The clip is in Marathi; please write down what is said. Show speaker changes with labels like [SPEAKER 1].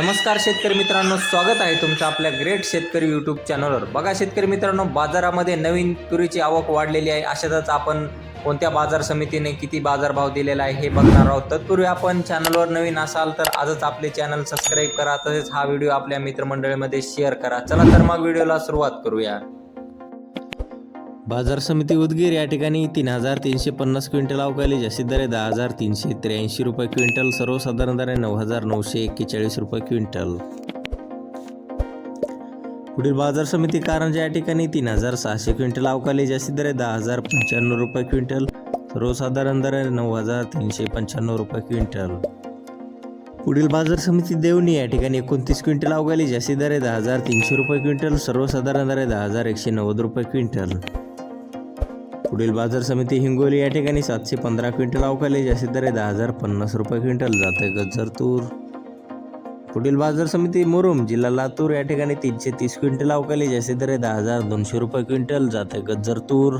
[SPEAKER 1] नमस्कार शेतकरी मित्रांनो स्वागत आहे तुमचं आपल्या ग्रेट शेतकरी यूट्यूब चॅनलवर बघा शेतकरी मित्रांनो बाजारामध्ये नवीन तुरीची आवक वाढलेली आहे. अशातच आपण कोणत्या बाजार समितीने किती बाजारभाव दिलेला आहे हे बघणार आहोत. तत्पूर्वी आपण चॅनलवर नवीन असाल तर आजच आपले चॅनल सबस्क्राईब करा. तसेच हा व्हिडिओ आपल्या मित्रमंडळीमध्ये शेअर करा. चला तर मग व्हिडिओला सुरुवात करूया. बाजार समिती उदगीर या ठिकाणी तीन हजार तीनशे पन्नास क्विंटल अवकाली जास्तीत दर आहे. दहा हजार तीनशे त्र्याऐंशी रुपये क्विंटल सर्वसाधारण दर आहे नऊ हजार नऊशे एक्केचाळीस रुपये क्विंटल. पुढील बाजार समिती कारंजा या ठिकाणी तीन हजार सहाशे क्विंटल अवकाली जास्तीत दर आहे. दहा हजार पंच्याण्णव रुपये क्विंटल सर्वसाधारण दर आहे नऊ हजार तीनशे पंच्याण्णव रुपये क्विंटल. पुढील बाजार समिती देवणी या ठिकाणी एकोणतीस क्विंटल अवघाली जास्तीत दर आहे. दहा हजार तीनशे रुपये क्विंटल सर्वसाधारण दर आहे. दहा हजार एकशे नव्वद रुपये क्विंटल. पुढील बाजार समिती हिंगोली या ठिकाणी सातशे पंधरा क्विंटल अवकाली जास्त दरे दहा हजार पन्नास रुपये क्विंटल जाते गज्जर तूर पुढील बाजार समिती मुरुम जिल्हा लातूर या ठिकाणी तीनशे तीस क्विंटल अवकाली जास्त दरे दहा हजार दोनशे रुपये क्विंटल जाते गज्जर तूर